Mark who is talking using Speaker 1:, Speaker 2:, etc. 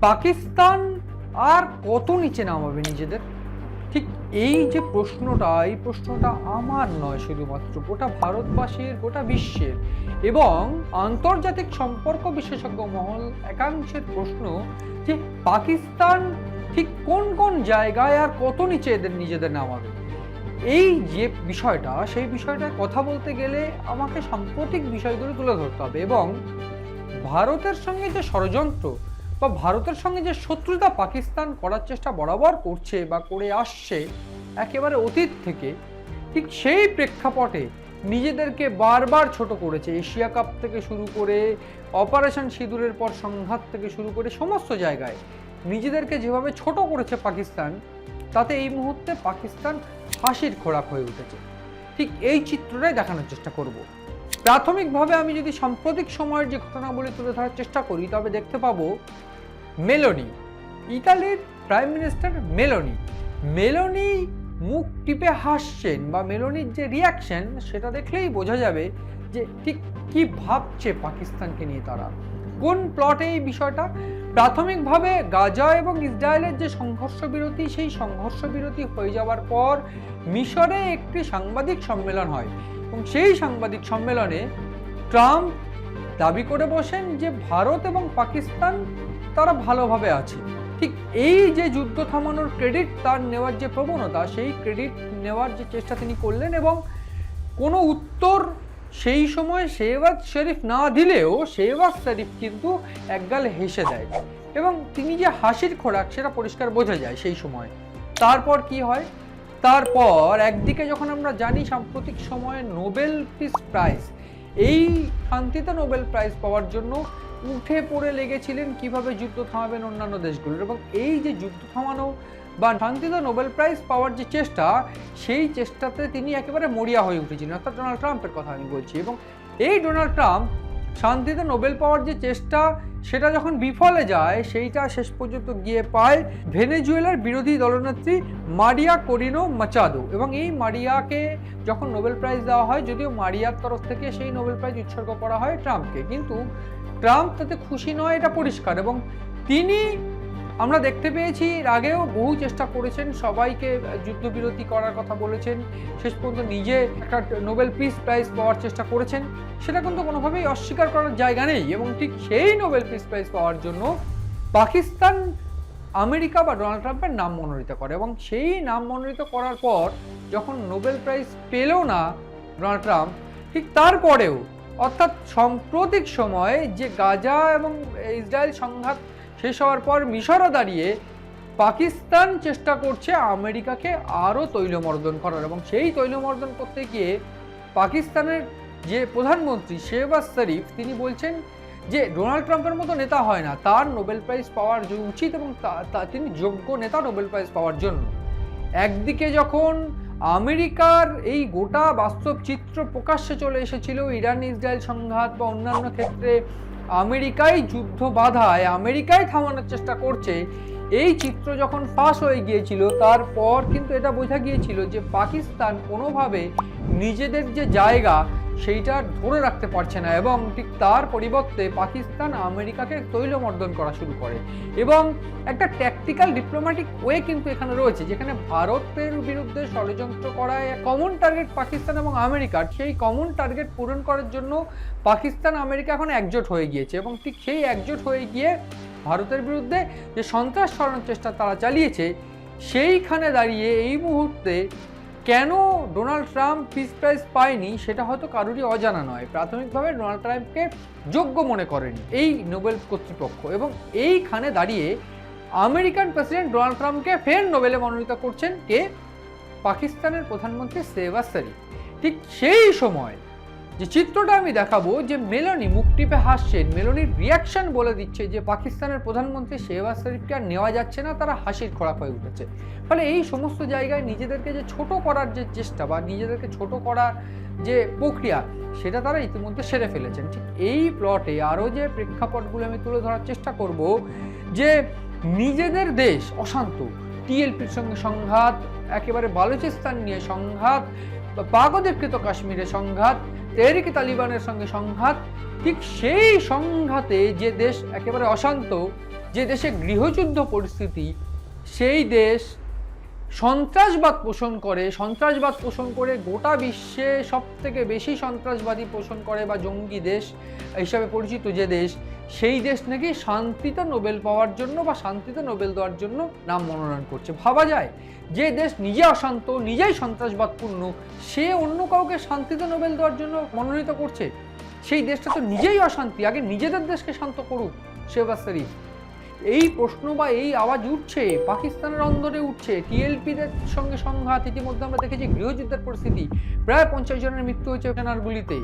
Speaker 1: পাকিস্তান আর কত নিচে নামাবে নিজেদের? ঠিক এই যে প্রশ্নটা, এই প্রশ্নটা আমার নয় শুধুমাত্র, গোটা ভারতবাসীর, গোটা বিশ্বের। এবং আন্তর্জাতিক সম্পর্ক বিশেষজ্ঞ মহল একাংশের প্রশ্ন যে পাকিস্তান ঠিক কোন কোন জায়গায় আর কত নিচে এদের নিজেদের নামাবে? এই যে বিষয়টা, সেই বিষয়টায় কথা বলতে গেলে আমাকে সাম্প্রতিক বিষয়গুলো তুলে ধরতে হবে। এবং ভারতের সঙ্গে যে ষড়যন্ত্র বা ভারতের সঙ্গে যে শত্রুতা পাকিস্তান করার চেষ্টা বরাবর করছে বা করে আসছে, একেবারে অতীত থেকে, ঠিক সেই প্রেক্ষাপটে নিজেদেরকে বারবার ছোট করেছে। এশিয়া কাপ থেকে শুরু করে, অপারেশন সিঁদুরের পর সংঘাত থেকে শুরু করে সমস্ত জায়গায় নিজেদেরকে যেভাবে ছোট করেছে পাকিস্তান, তাতে এই মুহূর্তে পাকিস্তান হাসির খোরাক হয়ে উঠেছে। ঠিক এই চিত্রটাই দেখানোর চেষ্টা করব। প্রাথমিকভাবে আমি যদি সাম্প্রতিক সময়ের যে ঘটনাগুলি তুলে ধরার চেষ্টা করি, তবে দেখতে পাবো মেলোনি, ইতালির প্রাইম মিনিস্টার মেলোনি। মেলোনি মুখ টিপে হাসছেন বা মেলোনির যে রিয়াকশন সেটা দেখলেই বোঝা যাবে যে ঠিক কি ভাবছে পাকিস্তানকে নিয়ে তারা। কোন প্লটে এই বিষয়টা? প্রাথমিকভাবে গাজা এবং ইসরায়েলের যে সংঘর্ষ বিরতি, সেই সংঘর্ষ বিরতি হয়ে যাওয়ার পর মিশরে একটি সাংবাদিক সম্মেলন হয়। এবং সেই সাংবাদিক সম্মেলনে ট্রাম্প দাবি করে বসেন যে ভারত এবং পাকিস্তান তারা ভালোভাবে আছে। ঠিক এই যে যুদ্ধ থামানোর ক্রেডিট তার নেওয়ার যে প্রবণতা, সেই ক্রেডিট নেওয়ার যে চেষ্টা তিনি করলেন এবং কোনো উত্তর সেই সময় শেহবাজ শরীফ না দিলেও শেহবাজ শরীফ কিন্তু একগাল হেসে দেয় এবং তিনি যে হাসির খোরাক সেটা পরিষ্কার বোঝা যায় সেই সময়। তারপর কি হয়? তারপর একদিকে যখন আমরা জানি সাম্প্রতিক সময়ে নোবেল পিস প্রাইজ, এই শান্তিতে নোবেল প্রাইজ পাওয়ার জন্য উঠে পড়ে লেগেছিলেন কীভাবে যুদ্ধ থামাবেন অন্যান্য দেশগুলোর। এবং এই যে যুদ্ধ থামানো বা শান্তিতে নোবেল প্রাইজ পাওয়ার যে চেষ্টা, সেই চেষ্টাতে তিনি একেবারে মরিয়া হয়ে উঠেছিলেন। অর্থাৎ ডোনাল্ড ট্রাম্পের কথা আমি বলছি। এবং এই ডোনাল্ড ট্রাম্প শান্তিতে নোবেল পাওয়ার যে চেষ্টা সেটা যখন বিফলে যায়, সেইটা শেষ পর্যন্ত গিয়ে পায় ভেনেজুয়েলার বিরোধী দলনেত্রী মারিয়া করিনো মাচাদো। এবং এই মারিয়াকে যখন নোবেল প্রাইজ দেওয়া হয়, যদিও মারিয়ার তরফ থেকে সেই নোবেল প্রাইজ উৎসর্গ করা হয় ট্রাম্পকে। কিন্তু ট্রাম্প তাতে খুশি নয়, এটা পরিষ্কার। এবং তিনি আমরা দেখতে পেয়েছি, এর আগেও বহু চেষ্টা করেছেন, সবাইকে যুদ্ধবিরতি করার কথা বলেছেন, শেষ পর্যন্ত নিজে একটা নোবেল পিস প্রাইজ পাওয়ার চেষ্টা করেছেন, সেটা কিন্তু কোনোভাবেই অস্বীকার করার জায়গা নেই, এবং ঠিক সেই নোবেল পিস প্রাইজ পাওয়ার জন্য পাকিস্তান, আমেরিকা বা ডোনাল্ড ট্রাম্পের নাম মনোনীত করে, এবং সেই নাম মনোনীত করার পর যখন নোবেল প্রাইজ পেল না ডোনাল্ড ট্রাম্প, ঠিক তারপরেও, অর্থাৎ সাম্প্রতিক সময়ে যে গাজা এবং ইসরায়েল সংঘাত শেষ হওয়ার পর মিশরও দাঁড়িয়ে পাকিস্তান চেষ্টা করছে আমেরিকাকে আরও তৈলমর্দন করার। এবং সেই তৈলমর্দন করতে গিয়ে পাকিস্তানের যে প্রধানমন্ত্রী শেহবাজ শরীফ, তিনি বলছেন যে ডোনাল্ড ট্রাম্পের মতো নেতা হয় না, তার নোবেল প্রাইজ পাওয়ার উচিত এবং তিনি যোগ্য নেতা নোবেল প্রাইজ পাওয়ার জন্য। একদিকে যখন আমেরিকার এই গোটা বাস্তব চিত্র প্রকাশ্যে চলে এসেছিল ইরান ইসরায়েল সংঘাত বা অন্যান্য ক্ষেত্রে আমেরিকাই যুদ্ধ বাধায় আমেরিকায় থামানোর চেষ্টা করছে। এই চিত্র যখন ফাঁস হয়ে গিয়েছিল, তারপর কিন্তু এটা বোঝা গিয়েছিল যে পাকিস্তান কোনোভাবে নিজেদের যে জায়গা সেইটা ধরে রাখতে পারছে না এবং ঠিক তার পরিবর্তে পাকিস্তান আমেরিকাকে তৈলমর্দন করা শুরু করে। এবং একটা ট্যাকটিক্যাল ডিপ্লোম্যাটিক ওয়ে কিন্তু এখানে রয়েছে, যেখানে ভারতের বিরুদ্ধে ষড়যন্ত্র করায় কমন টার্গেট পাকিস্তান এবং আমেরিকার সেই কমন টার্গেট পূরণ করার জন্য পাকিস্তান, আমেরিকা এখন একজোট হয়ে গিয়েছে এবং ঠিক সেই একজোট হয়ে গিয়ে ভারতের বিরুদ্ধে যে সন্ত্রাস ছড়ানোর চেষ্টা তারা চালিয়েছে, সেইখানে দাঁড়িয়ে এই মুহূর্তে কেন ডোনাল্ড ট্রাম্প পিস প্রাইজ পায়নি সেটা হয়তো কারোরই অজানা নয়। প্রাথমিকভাবে ডোনাল্ড ট্রাম্পকে যোগ্য মনে করেন এই নোবেল কর্তৃপক্ষ এবং এইখানে দাঁড়িয়ে আমেরিকান প্রেসিডেন্ট ডোনাল্ড ট্রাম্পকে ফের নোবেলে মনোনীত করছেন কে? পাকিস্তানের প্রধানমন্ত্রী শেহবাজ শরীফ। ঠিক সেই সময় যে চিত্রটা আমি দেখাবো যে মেলোনি মুখ টিপে হাসছেন মেলোনির রিয়াকশন বলে দিচ্ছে যে পাকিস্তানের প্রধানমন্ত্রী শেহবাজ শরীফকে আর নেওয়া যাচ্ছে না, তারা হাসির খোরাক হয়ে উঠেছে। ফলে এই সমস্ত জায়গায় নিজেদেরকে যে ছোট করার যে চেষ্টা বা নিজেদেরকে ছোট করার যে প্রক্রিয়া, সেটা তারা ইতিমধ্যে সেরে ফেলেছেন। ঠিক এই প্লটে আরও যে প্রেক্ষাপটগুলো আমি তুলে ধরার চেষ্টা করব যে নিজেদের দেশ অশান্ত। টিএলপির সঙ্গে সংঘাত, একেবারে বালুচিস্তান নিয়ে সংঘাত বা পাক অধিকৃত কাশ্মীরে সংঘাত, তেহরিকে তালিবানের সঙ্গে সংঘাত, ঠিক সেই সংঘাতে যে দেশ একেবারে অশান্ত, যে দেশে গৃহযুদ্ধ পরিস্থিতি, সেই দেশ সন্ত্রাসবাদ পোষণ করে, সন্ত্রাসবাদ পোষণ করে গোটা বিশ্বে সব থেকে বেশি সন্ত্রাসবাদী পোষণ করে বা জঙ্গি দেশ হিসাবে পরিচিত যে দেশ, সেই দেশ নাকি শান্তিতে নোবেল পাওয়ার জন্য বা শান্তিতে নোবেল দেওয়ার জন্য নাম মনোনয়ন করছে। ভাবা যায়, যে দেশ নিজে অশান্ত, নিজেই সন্ত্রাসবাদপূর্ণ, সে অন্য কাউকে শান্তিতে নোবেল দেওয়ার জন্য মনোনীত করছে। সেই দেশটা তো নিজেই অশান্তি, আগে নিজেদের দেশকে শান্ত করুক। শেহবাজ শরীফ এই প্রশ্ন বা এই আওয়াজ উঠছে, পাকিস্তানের অন্দরে উঠছে, টিএলপিদের সঙ্গে সংঘাত, ইতিমধ্যে আমরা দেখেছি গৃহযুদ্ধের পরিস্থিতি। প্রায় পঞ্চাশ জনের মৃত্যু হয়েছে ঘটনার গুলিতে।